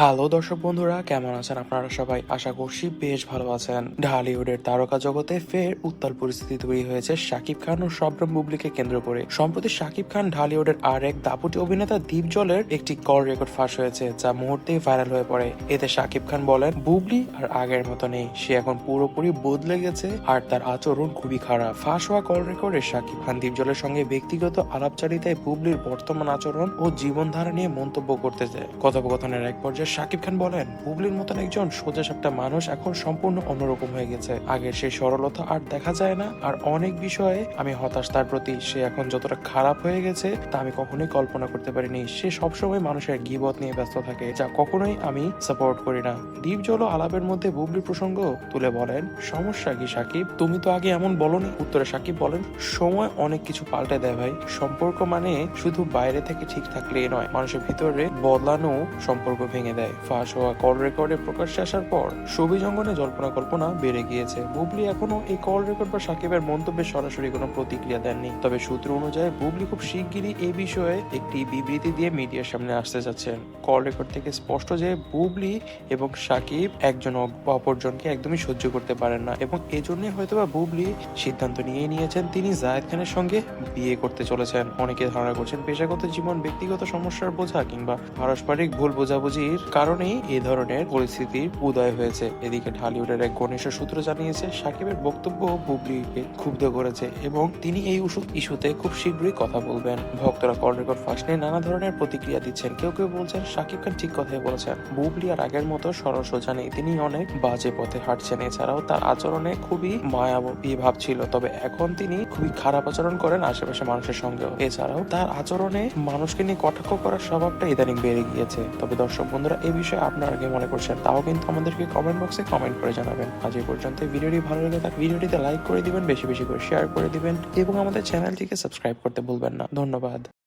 Hello দর্শক বন্ধুরা, কেমন আছেন আপনারা সবাই? আশা করছি বেশ ভালো আছেন। ঢালিউডের তারকা জগতে ফের উত্তাল পরিস্থিতি তৈরি হয়েছে শাকিব খান ও শবনম বুবলিকে কেন্দ্র করে। সম্প্রতি শাকিব খান ঢালিউডের আর এক দাপুটি অভিনেতা দীপ জলের একটি কল রেকর্ড ফাঁস হয়েছে, যা মুহূর্তেই ভাইরাল হয়ে পড়ে। এতে শাকিব খান বলেন, বুবলি আর আগের মতো নেই। সে এখন পুরোপুরি বদলে গেছে আর তার আচরণ খুবই খারাপ। ফাঁস হওয়া কল রেকর্ডে শাকিব খান দীপ জলের সঙ্গে ব্যক্তিগত আলাপচারিতায় বুবলির বর্তমান আচরণ ও জীবনধারা নিয়ে মন্তব্য করতে যায়। কথোপকথনের এক পর্যায়ে শাকিব খান বলেন বুবলির মতন একজন সোজা সাপটা মানুষ এখন সম্পূর্ণ অন্যরকম হয়ে গেছে। আগের সেই সরলতা আর দেখা যায় না, আর অনেক বিষয়ে আমি হতাশ। তার প্রতি সে এখন যতটা খারাপ হয়ে গেছে, তা আমি কখনোই কল্পনা করতে পারিনি। সে সবসময় মানুষের গিবত নিয়ে ব্যস্ত থাকে, যা কখনোই আমি সাপোর্ট করি না। দীপ জল আলাপের মধ্যে বুবলির প্রসঙ্গ তুলে বলেন, সমস্যা কি সাকিব তুমি তো আগে এমন বলনি। উত্তরে সাকিব বলেন, সময় অনেক কিছু পাল্টে দেয় ভাই। সম্পর্ক মানে শুধু বাইরে থেকে ঠিক থাকলেই নয়, মানুষের ভিতরে বদলানো সম্পর্ক ভেঙে দেয়। ফাঁস হওয়া কল রেকর্ডে প্রকাশ্যে আসার পর ছবি জঙ্গনে জল্পনা কল্পনা বেড়ে গিয়েছে। বুবলি এখনও এই কল রেকর্ড বা সাকিবের মন্তব্যে সরাসরি কোনো প্রতিক্রিয়া দেননি। তবে সূত্র অনুযায়ী বুবলি খুব শিগগিরই এই বিষয়ে একটি বিবৃতি দিয়ে মিডিয়ার সামনে আসতে যাচ্ছেন। কল রেকর্ড থেকে স্পষ্ট যে বুবলি এবং সাকিব একজন অপরজনকে একদমই সহ্য করতে পারেন না এবং এজন্যই হয়তোবা বুবলি সিদ্ধান্ত নিয়ে নিয়েছেন তিনি জায়েদ খানের সঙ্গে বিয়ে করতে চলেছেন। অনেকে ধারণা করছেন পেশাগত জীবন, ব্যক্তিগত সমস্যার বোঝা কিংবা পারস্পরিক ভুল বোঝাবুঝির কারণেই এ ধরনের পরিস্থিতির উদয় হয়েছে। এদিকে ঢালিউডের এক ঘনিষ্ঠ সূত্র জানিয়েছে, সাকিবের বক্তব্য বুবলিকে ক্ষুব্ধ করেছে এবং তিনি এই উসু- ইস্যুতে খুব শীঘ্রই কথা বলবেন। ভক্তরা কল রেকর্ড নানা ধরনের প্রতিক্রিয়া দিচ্ছেন। কেউ কেউ বলছেন, সাকিব খান ঠিক কথাই বলেছেন। বুবলি আর আগের মতো সরল সোজা নেই। তিনি অনেক বাজে পথে হাঁটছেন। এছাড়াও তার আচরণে খুবই মায়াবী ভাব ছিল। তবে এখন তিনি খুবই খারাপ আচরণ করেন আশেপাশে মানুষের সঙ্গেও। এছাড়াও তার আচরণে মানুষকে নিয়ে কটাক্ষ করার স্বভাবটা ইদানিং বেড়ে গিয়েছে। তবে দর্শক বন্ধুরা এই বিষয়ে আপনারা কি মনে করছেন? তাও কিন্তু আমাদেরকে কমেন্ট বক্সে কমেন্ট করে জানাবেন। আজ এই পর্যন্ত ভিডিওটি ভালো লাগে থাকলে ভিডিওটিতে লাইক করে দিবেন, বেশি বেশি করে শেয়ার করে দিবেন এবং আমাদের চ্যানেলটিকে সাবস্ক্রাইব করতে ভুলবেন না। ধন্যবাদ।